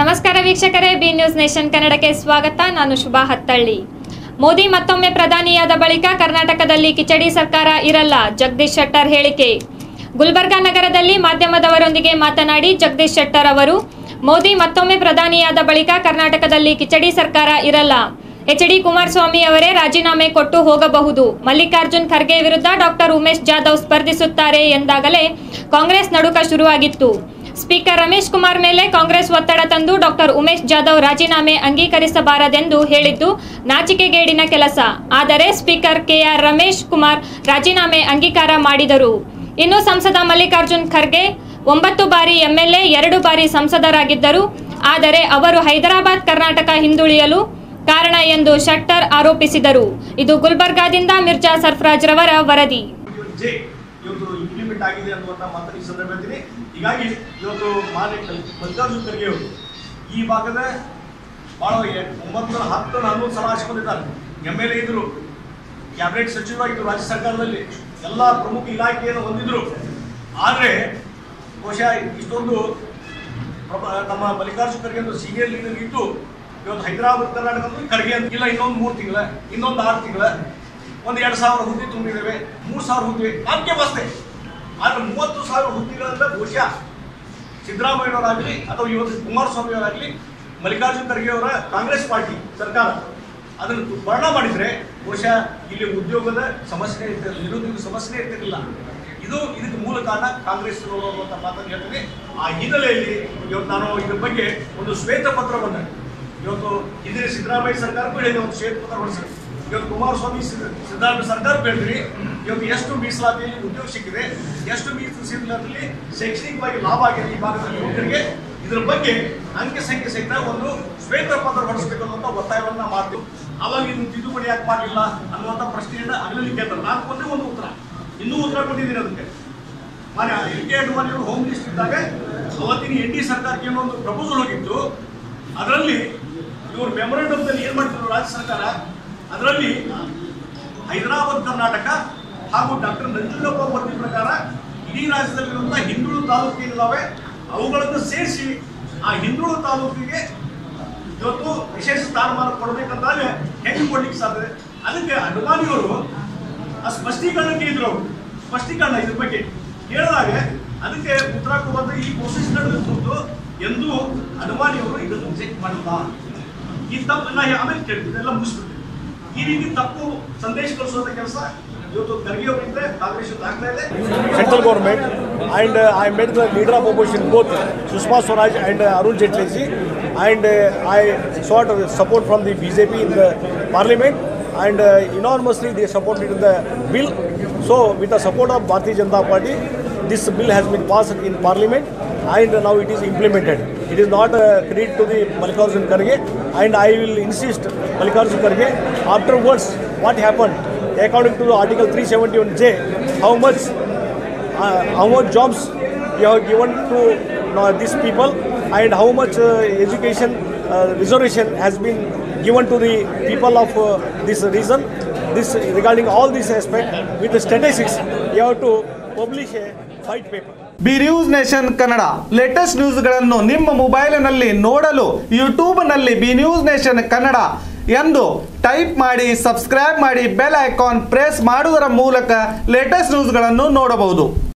ನಮಸ್ಕಾರ ವೀಕ್ಷಕರೇ, B news nation ಕನ್ನಡಕ್ಕೆ ಸ್ವಾಗತ. ನಾನು ಶುಭಾ ಹತ್ತಳ್ಳಿ. ಮೋದಿ ಮತ್ತೊಮ್ಮೆ ಪ್ರಧಾನಿಯಾದ ಬಳಿಕ ಕರ್ನಾಟಕದಲ್ಲಿ ಕಿಚಡಿ ಸರ್ಕಾರ ಇರಲ್ಲ, ಜಗದೀಶ್ ಶೆಟ್ಟರ್ ಹೇಳಿಕೆ. ಗುಲ್ಬರ್ಗಾ ನಗರದಲ್ಲಿ ಮಾಧ್ಯಮದವರೊಂದಿಗೆ ಮಾತನಾಡಿ ಜಗದೀಶ್ ಶೆಟ್ಟರ್ ಅವರು, ಮೋದಿ ಮತ್ತೊಮ್ಮೆ ಪ್ರಧಾನಿಯಾದ ಬಳಿಕ ಕರ್ನಾಟಕದಲ್ಲಿ ಕಿಚಡಿ ಸರ್ಕಾರ ಇರಲ್ಲ. ಎಚ್ ಡಿ ಕುಮಾರಸ್ವಾಮಿ ಅವರೇ ರಾಜೀನಾಮೆ ಕೊಟ್ಟು ಹೋಗಬಹುದು. ಮಲ್ಲಿಕಾರ್ಜುನ್ ಖರ್ಗೆ ವಿರುದ್ಧ ಡಾಕ್ಟರ್ ಉಮೇಶ್ ಜಾಧವ್ ಸ್ಪರ್ಧಿಸುತ್ತಾರೆ ಎಂದಾಗಲೇ ಕಾಂಗ್ರೆಸ್ ನಡುಕ ಶುರುವಾಗಿತ್ತು. ಸ್ಪೀಕರ್ ರಮೇಶ್ ಕುಮಾರ್ ಮೇಲೆ ಕಾಂಗ್ರೆಸ್ ಒತ್ತಡ ತಂದು ಡಾಕ್ಟರ್ ಉಮೇಶ್ ಜಾಧವ್ ರಾಜೀನಾಮೆ ಅಂಗೀಕರಿಸಬಾರದೆಂದು ಹೇಳಿದ್ದು ನಾಚಿಕೆಗೇಡಿನ ಕೆಲಸ. ಆದರೆ ಸ್ಪೀಕರ್ ಕೆಆರ್ ರಮೇಶ್ ಕುಮಾರ್ ರಾಜೀನಾಮೆ ಅಂಗೀಕಾರ ಮಾಡಿದರು. ಇನ್ನು ಸಂಸದ ಮಲ್ಲಿಕಾರ್ಜುನ್ ಖರ್ಗೆ ಒಂಬತ್ತು ಬಾರಿ ಎಂಎಲ್ಎ, ಎರಡು ಬಾರಿ ಸಂಸದರಾಗಿದ್ದರು. ಆದರೆ ಅವರು ಹೈದರಾಬಾದ್ ಕರ್ನಾಟಕ ಹಿಂದುಳಿಯಲು ಕಾರಣ ಎಂದು ಶಟ್ಟರ್ ಆರೋಪಿಸಿದರು. ಇದು ಗುಲ್ಬರ್ಗಾದಿಂದ ಮಿರ್ಜಾ ಸರ್ಫರಾಜ್ ರವರ ವರದಿ. ಆಗಿದೆ ಅನ್ನುವಂಥ ಮಾತನ್ನು ಈ ಸಂದರ್ಭ ಹೇಳ್ತೀನಿ. ಹೀಗಾಗಿ ಇವತ್ತು ಮಾನ್ಯ ಮಲ್ಲಿಕಾರ್ಜುನ ಖರ್ಗೆ ಅವರು ಈ ಭಾಗದ ಭಾಳ ಒಂಬತ್ತು, ಹತ್ತು ಹನ್ನೊಂದು ಸಲ ಹಾಸ್ಕೊಂಡಿದ್ದಾರೆ ಎಂ ಎಲ್ ಎ ಇದ್ರು, ಕ್ಯಾಬಿನೆಟ್ ಸಚಿವರಾಗಿದ್ದರು ರಾಜ್ಯ ಸರ್ಕಾರದಲ್ಲಿ ಎಲ್ಲ ಪ್ರಮುಖ ಇಲಾಖೆಯನ್ನು ಹೊಂದಿದ್ರು. ಆದರೆ ಬಹುಶಃ ಇಷ್ಟೊಂದು ನಮ್ಮ ಮಲ್ಲಿಕಾರ್ಜುನ ಖರ್ಗೆ ಒಂದು ಸೀನಿಯರ್ ಲೀಡರ್ ಇದ್ದು, ಇವತ್ತು ಹೈದರಾಬಾದ್ ಕರ್ನಾಟಕ ಅಂದ್ರೆ ಖರ್ಗೆ ಅಂತ. ಇಲ್ಲ, ಇನ್ನೊಂದು ಮೂರು ತಿಂಗಳ, ಇನ್ನೊಂದು ಆರು ತಿಂಗಳ, ಒಂದು ಎರಡು ಸಾವಿರ ಹುದ್ದೆ ತುಂಬಿದ್ದೇವೆ, ಮೂರು ಸಾವಿರ ಹುದ್ದೆ. ನಮಗೆ ಬಸ್ತೆ ಆದ್ರೆ ಮೂವತ್ತು ಸಾವಿರ ಹುದ್ದೆಗಳನ್ನ ಬಹುಶಃ ಸಿದ್ದರಾಮಯ್ಯನವರಾಗಲಿ ಅಥವಾ ಇವತ್ತು ಕುಮಾರಸ್ವಾಮಿ ಅವರಾಗಲಿ ಮಲ್ಲಿಕಾರ್ಜುನ ಖರ್ಗೆ ಅವರ ಕಾಂಗ್ರೆಸ್ ಪಾರ್ಟಿ ಸರ್ಕಾರ. ಅದನ್ನು ವರ್ಣ ಮಾಡಿದ್ರೆ ಬಹುಶಃ ಇಲ್ಲಿ ಉದ್ಯೋಗದ ಸಮಸ್ಯೆ ಇರ್ತಿರಲಿಲ್ಲ ನಿರುದ್ಯೋಗ ಸಮಸ್ಯೆ ಇರ್ತಿರಲಿಲ್ಲ ಇದು ಇದಕ್ಕೆ ಮೂಲ ಕಾರಣ ಕಾಂಗ್ರೆಸ್ ಅನ್ನುವಂಥ ಮಾತನ್ನು ಹೇಳ್ತೀನಿ. ಆ ಹಿನ್ನೆಲೆಯಲ್ಲಿ ಇವತ್ತು ನಾನು ಇದ್ರ ಬಗ್ಗೆ ಒಂದು ಶ್ವೇತ ಪತ್ರವನ್ನು ಇವತ್ತು ಹಿಂದಿನ ಸಿದ್ದರಾಮಯ್ಯ ಸರ್ಕಾರಕ್ಕೂ ಹೇಳಿದೆ, ಒಂದು ಶ್ವೇತ ಪತ್ರ ಹೊರಡಿಸಿ ಇವತ್ತು ಕುಮಾರಸ್ವಾಮಿ ಸಿದ್ದ- ಸಿದ್ದರಾಮಯ್ಯ ಸರ್ಕಾರ ಬೇಡ್ರಿ. ಇವತ್ತು ಎಷ್ಟು ಮೀಸಲಾತಿಯಲ್ಲಿ ಉದ್ಯೋಗ ಸಿಕ್ಕಿದೆ, ಎಷ್ಟು ಮೀಸಲಾತಿಯಲ್ಲಿ ಶೈಕ್ಷಣಿಕವಾಗಿ ಲಾಭ ಆಗಿದೆ ಈ ಭಾಗದಲ್ಲಿ ಯುವಕರಿಗೆ ಇದರ ಬಗ್ಗೆ ಅಂಕೆ ಸಂಖ್ಯೆ ಸಹಿತ ಒಂದು ಶ್ವೇತ ಪತ್ರ ಹೊರಡಿಸಬೇಕು ಅನ್ನುವಂಥ ಒತ್ತಾಯವನ್ನ ಮಾಡ್ತೀವಿ. ಅವಾಗ ಇದು ತಿದ್ದುಪಡಿ ಯಾಕೆ ಮಾಡಲಿಲ್ಲ ಅನ್ನುವಂಥ ಪ್ರಶ್ನೆಯನ್ನ ಅಗಲಲ್ಲಿ ಕೇಳ್ತಾರೆ. ನಾನು ಒಂದೇ ಒಂದು ಉತ್ತರ. ಇನ್ನೂ ಉತ್ತರ ಕೊಟ್ಟಿದ್ದೀನಿ ಅದಕ್ಕೆ. ಮಾನ್ಯ ಎಲ್ ಕೆ ಅಡ್ವಾಣಿ ಅವರು ಹೋಮ್ ಮಿನಿಸ್ಟರ್ ಇದ್ದಾಗ ಅವತ್ತಿನ ಎನ್ ಡಿ ಸರ್ಕಾರಕ್ಕೆ ಒಂದು ಪ್ರಪೋಸಲ್ ಹೋಗಿತ್ತು. ಅದರಲ್ಲಿ ಇವರು ಮೆಮೊರಾಂಡಮ್ದಲ್ಲಿ ಏನು ಮಾಡ್ತಿದ್ರು ರಾಜ್ಯ ಸರ್ಕಾರ? ಅದರಲ್ಲಿ ಹೈದರಾಬಾದ್ ಕರ್ನಾಟಕ ಹಾಗೂ ಡಾಕ್ಟರ್ ನಂಜುಂಡಪ್ಪ ವರದಿ ಪ್ರಕಾರ ಇಡೀ ರಾಜ್ಯದಲ್ಲಿರುವಂತಹ ಹಿಂದುಳು ತಾಲೂಕು ಏನಿದಾವೆ, ಅವುಗಳನ್ನು ಸೇರಿಸಿ ಆ ಹಿಂದುಳು ತಾಲೂಕಿಗೆ ಇವತ್ತು ವಿಶೇಷ ಸ್ಥಾನಮಾನ ಕೊಡಬೇಕಂತಾದ್ರೆ ಹೆಂಗೆ ಕೊಡ್ಲಿಕ್ಕೆ ಸಾಧ್ಯ? ಅದಕ್ಕೆ ಅಡ್ವಾಣಿಯವರು ಆ ಸ್ಪಷ್ಟೀಕರಣ ಕೇಳಿದ್ರು ಅವರು ಸ್ಪಷ್ಟೀಕರಣ ಇದ್ರ ಬಗ್ಗೆ ಹೇಳಿದಾಗ ಅದಕ್ಕೆ ಉತ್ತರ ಕೊಡುವಂತ ಈ ಪ್ರೋಸೆಸ್ ನಡೆದಿದ್ದು ಎಂದು ಅಡ್ವಾಣಿಯವರು ಇದನ್ನು ಚೆಕ್ ಮಾಡಲ್ಲ ಈ ತಪ್ಪು ನಾ ಆಮೇಲೆ ಕೇಳ್ತೀನಿ ಎಲ್ಲ ಈ ರೀತಿ ತಪ್ಪು ಸಂದೇಶ ಕಳಿಸುವಂತ ಕೆಲಸ ಇವತ್ತು ಖರ್ಗೆ ಅವರಿಂದ ಕಾಂಗ್ರೆಸ್ ಆಗ್ತಾ ಇದೆ uh, I met the leader of opposition both Sushma Swaraj and uh, Arun Jaitley ji and uh, I sought uh, support from the BJP in the parliament and uh, enormously they supported the bill. So with the support of Bharatiya Janata Party this bill has been passed in parliament and now it is implemented. It is not a credit to the Mallikarjun Kharge and I will insist Mallikarjun Kharge afterwards what happened according to the article 371J how much uh, how much jobs you have given to uh, these people and how much uh, education uh, reservation has been given to the people of uh, this region this regarding all these aspects with the statistics you have to publish a white paper B News Nation Kannada. Latest ನ್ಯೂಸ್ಗಳನ್ನು ನಿಮ್ಮ ಮೊಬೈಲಿನಲ್ಲಿ ನೋಡಲು ಯೂಟ್ಯೂಬ್ನಲ್ಲಿ B news nation Kannada ಎಂದು type ಮಾಡಿ, subscribe ಮಾಡಿ, bell icon press ಮಾಡುವುದರ ಮೂಲಕ latest ನ್ಯೂಸ್ಗಳನ್ನು ನೋಡಬಹುದು.